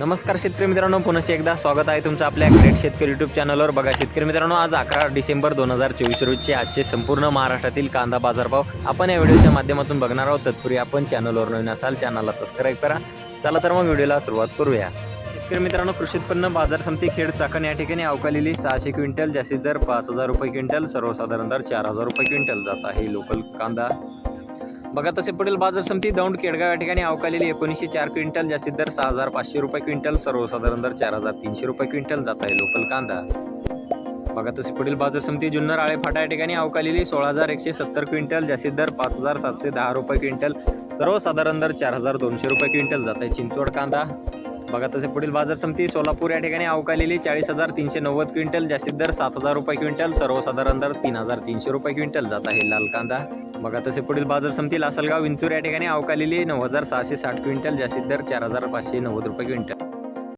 नमस्कार शेतकरी मित्रांनो पुन्हा एकदा स्वागत आहे तुमचं आपल्या ग्रेट शेतकरी युट्यूब चॅनलवर बघा शेतकरी मित्रांनो आज अकरा डिसेंबर दोन हजार चोवीस रोजचे आजचे संपूर्ण महाराष्ट्रातील कांदा बाजारभाव आपण या व्हिडिओच्या माध्यमातून बघणार आहोत. तत्पूर्वी आपण चॅनलवर नवीन असाल चॅनलला सबस्क्राईब करा. चला तर मग व्हिडिओला सुरुवात करूया. शेतकरी मित्रांनो कृषी उत्पन्न बाजार समिती खेड चाकण या ठिकाणी अवकालेली सहाशे क्विंटल जास्तीत दर पाच हजार रुपये क्विंटल सर्वसाधारण दर चार हजार रुपये क्विंटल जात आहे. लोकल कांदा बघा तसे पुढील बाजार समिती दौंड केडगाव या ठिकाणी अवकालेली एकोणीसशे चार क्विंटल जास्तीत दर सहा हजार पाचशे रुपये क्विंटल सर्वसाधारण दर चार हजार तीनशे रुपये क्विंटल जात आहे लोकल कांदा. बघा तसे पुढील बाजार समिती जुन्नर आळे फाटा या ठिकाणी अवकालेली सोळा हजार एकशे सत्तर क्विंटल जास्तीत दर पाच हजार सातशे दहा रुपये क्विंटल सर्वसाधारण दर चार हजार दोनशे रुपये क्विंटल जात आहे चिंचवड कांदा. बघा तसे पुढील बाजार समिती सोलापूर या ठिकाणी अवकालेली चाळीस हजार तीनशे नव्वद क्विंटल जास्तीत दर सात हजार रुपये क्विंटल सर्वसाधारण दर तीन हजार तीनशे रुपये क्विंटल जात आहे लाल कांदा. बघा तसे पुढील बाजार समिती लासलगाव विंचूर या ठिकाणी अवकालेली नऊ हजार सहाशे साठ क्विंटल जास्तीत दर चार हजार पाचशे नव्वद रुपये क्विंटल.